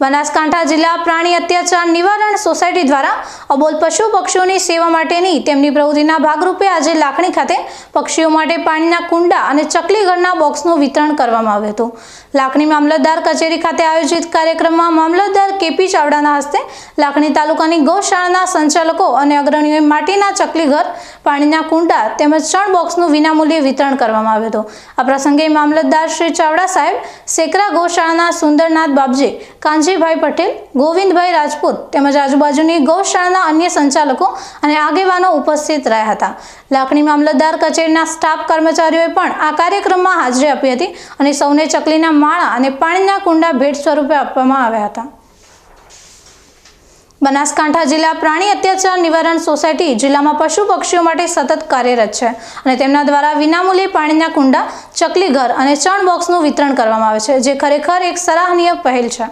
બનાસકાંઠા જિલ્લા પ્રાણી અત્યાચાર નિવારણ સોસાયટી દ્વારા અબોલ પશુ પક્ષીઓની સેવા માટેની તેમની પ્રવૃત્તિના ભાગરૂપે આજે લાખણી ખાતે પક્ષીઓ માટે પાણીના કુંડા અને ચકલી ઘરના બોક્સનું વિતરણ કરવામાં આવ્યું હતું. લાખણી મામલતદાર કચેરી ખાતે આયોજિત કાર્યક્રમમાં મામલતદાર કેપી ચાવડાના હસ્તે લાખણી તાલુકાની ગૌશાળાના સંચાલકો અને અગ્રણીઓએ માટીના ચકલી ઘર, પાણીના કુંડા તેમજ ચણ બોક્સનું વિનામૂલ્યે વિતરણ કરવામાં આવ્યું હતું. આ પ્રસંગે મામલતદાર શ્રી ચાવડા સાહેબ સેકરા ગૌશાળાના સુંદરનાથ બાપજી કાંજીભાઈ પટેલ, ગોવિંદભાઈ રાજપૂત તેમજ આજુબાજુની ગૌશાળાના અન્ય સંચાલકો અને આગેવાનો ઉપસ્થિત રહ્યા હતા. લાકડી મામલતદાર કચેરીના સ્ટાફ કર્મચારીઓએ પણ આ કાર્યક્રમમાં હાજરી આપી હતી અને સૌને ચકલીના માળા અને પાણીના કુંડા ભેટ સ્વરૂપે આપવામાં આવ્યા હતા. બનાસકાંઠા જિલ્લા પ્રાણી અત્યાચાર નિવારણ સોસાયટી જિલ્લામાં પશુ પક્ષીઓ માટે સતત કાર્યરત છે અને તેમના દ્વારા વિનામૂલ્યે પાણીના કુંડા, ચકલી ઘર અને ચણ બોક્સનું વિતરણ કરવામાં આવે છે, જે ખરેખર એક સરાહનીય પહેલ છે.